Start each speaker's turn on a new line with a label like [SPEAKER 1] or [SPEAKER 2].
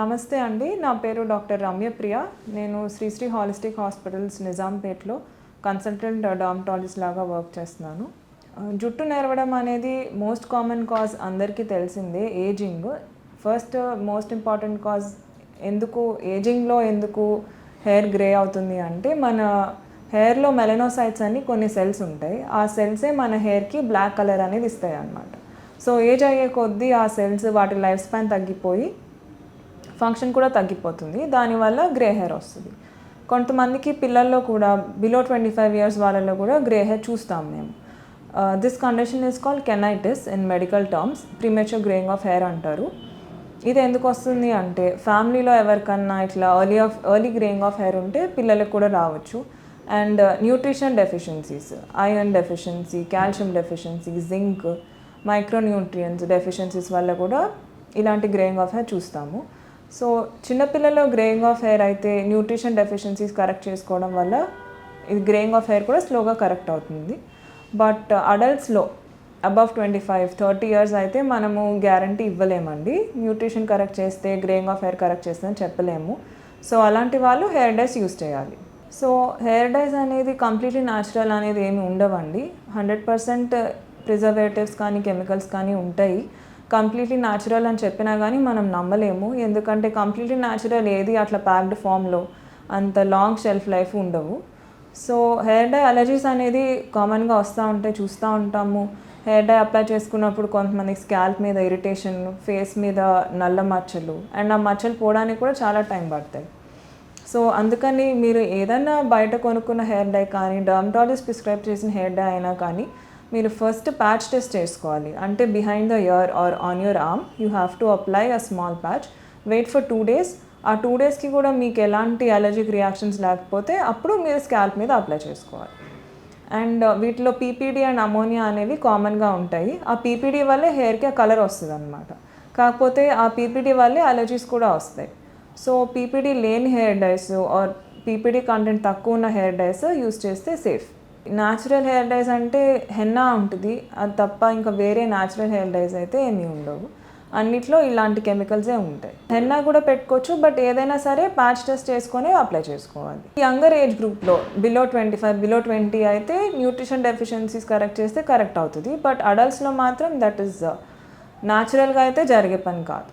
[SPEAKER 1] నమస్తే అండి. నా పేరు డాక్టర్ రమ్యప్రియ. నేను శ్రీశ్రీ హాలిస్టిక్ హాస్పిటల్స్ నిజాంపేట్లో కన్సల్టెంట్ డామటాలజిస్ట్ లాగా వర్క్ చేస్తున్నాను. జుట్టు నెరవడం అనేది మోస్ట్ కామన్ కాజ్ అందరికీ తెలిసిందే ageing. First most important cause ఎందుకు ఏజింగ్లో ఎందుకు హెయిర్ గ్రే అవుతుంది అంటే మన హెయిర్లో మెలనోసైట్స్ అని కొన్ని సెల్స్ ఉంటాయి. ఆ సెల్సే మన హెయిర్కి బ్లాక్ కలర్ అనేది ఇస్తాయి అన్నమాట సో ఏజ్ అయ్యే కొద్దీ ఆ సెల్స్ వాటి లైఫ్ స్పాన్ తగ్గిపోయి ఫంక్షన్ కూడా తగ్గిపోతుంది. దానివల్ల గ్రే హెయిర్ వస్తుంది. కొంతమందికి పిల్లల్లో కూడా బిలో ట్వంటీ ఫైవ్ ఇయర్స్ వాళ్ళలో కూడా గ్రే హెయిర్ చూస్తాం మేము. This condition is call canities in medical terms. Premature greying of hair అంటారు. ఇది ఎందుకు వస్తుంది అంటే ఫ్యామిలీలో ఎవరికన్నా ఇట్లా early of early greying of hair ఉంటే పిల్లలకు కూడా రావచ్చు. And nutrition deficiencies iron deficiency calcium deficiency zinc micronutrients deficiencies వల్ల కూడా ఇలాంటి గ్రేయింగ్ ఆఫ్ హెయిర్ చూస్తాము. సో చిన్నపిల్లల్లో గ్రేయింగ్ ఆఫ్ హెయిర్ అయితే న్యూట్రిషన్ డెఫిషియన్సీస్ కరెక్ట్ చేసుకోవడం వల్ల ఇది గ్రేయింగ్ ఆఫ్ హెయిర్ కూడా స్లోగా కరెక్ట్ అవుతుంది. But అడల్ట్స్లో above twenty five thirty years అయితే మనము గ్యారంటీ ఇవ్వలేమండి. న్యూట్రిషన్ కరెక్ట్ చేస్తే గ్రేయింగ్ ఆఫ్ హెయిర్ కరెక్ట్ చేస్తే అని చెప్పలేము. సో అలాంటి వాళ్ళు హెయిర్ డైస్ యూస్ చేయాలి. సో హెయిర్ డైస్ అనేది కంప్లీట్లీ న్యాచురల్ అనేది ఏమి ఉండవండి. హండ్రెడ్ పర్సెంట్ ప్రిజర్వేటివ్స్ కానీ కెమికల్స్ కానీ ఉంటాయి. కంప్లీట్లీ న్యాచురల్ అని చెప్పినా కానీ మనం నమ్మలేము. ఎందుకంటే కంప్లీట్లీ న్యాచురల్ ఏది అట్లా ప్యాక్డ్ ఫామ్లో అంత లాంగ్ షెల్ఫ్ లైఫ్ ఉండవు. సో హెయిర్ డై అలర్జీస్ అనేది కామన్గా వస్తూ ఉంటాయి చూస్తూ ఉంటాము. హెయిర్ డై అప్లై చేసుకున్నప్పుడు కొంతమందికి స్కాల్ప్ మీద ఇరిటేషన్ ఫేస్ మీద నల్ల మచ్చలు అండ్ ఆ మచ్చలు పోవడానికి కూడా చాలా టైం పడతాయి. సో అందుకని మీరు ఏదైనా బయట కొనుక్కున్న హెయిర్ డై కానీ డర్మటాలజిస్ట్ ప్రిస్క్రైబ్ చేసిన హెయిర్ డై అయినా కానీ మీరు ఫస్ట్ ప్యాచ్ టెస్ట్ చేసుకోవాలి. అంటే behind the ear or on your arm you have to apply a small patch wait for two days ఆ టూ డేస్కి కూడా మీకు ఎలాంటి అలర్జిక్ రియాక్షన్స్ లేకపోతే అప్పుడు మీరు స్కాల్ప్ మీద అప్లై చేసుకోవాలి. అండ్ uh, వీటిలో పీపీడీ అండ్ అమోనియా అనేవి కామన్గా ఉంటాయి. ఆ పీపీడీ వల్లే హెయిర్కి ఆ కలర్ వస్తుంది అనమాట కాకపోతే ఆ పీపీడీ వల్లే అలర్జీస్ కూడా వస్తాయి. సో పీపీడీ లేని hair dyes or PPD content తక్కువ ఉన్న హెయిర్ డైస్ యూస్ చేస్తే సేఫ్ న్యాచురల్ హెయిర్ డైస్ అంటే హెన్నా ఉంటుంది. అది తప్ప ఇంకా వేరే న్యాచురల్ హెయిర్ డైస్ అయితే ఏమీ ఉండవు. అన్నిట్లో ఇలాంటి కెమికల్సే ఉంటాయి. హెన్నా కూడా పెట్టుకోవచ్చు బట్ ఏదైనా సరే ప్యాచ్ టెస్ట్ చేసుకొని అప్లై చేసుకోవాలి. యంగర్ ఏజ్ గ్రూప్లో below twenty five below twenty అయితే న్యూట్రిషన్ డెఫిషియన్సీస్ కరెక్ట్ చేస్తే కరెక్ట్ అవుతుంది. బట్ అడల్ట్స్లో మాత్రం దట్ ఈస్ న్యాచురల్గా అయితే జరిగే పని కాదు.